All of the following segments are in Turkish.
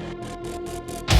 we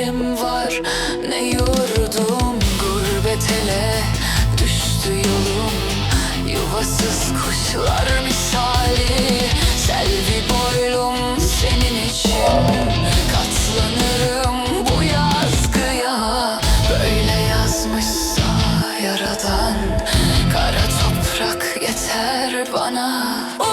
yerim var ne yurdum Gurbetele düştü yolum. Yuvasız kuşlar misali Selvi boylum senin için. Katlanırım bu yazgıya Böyle yazmışsa yaradan. Kara toprak yeter bana. oh!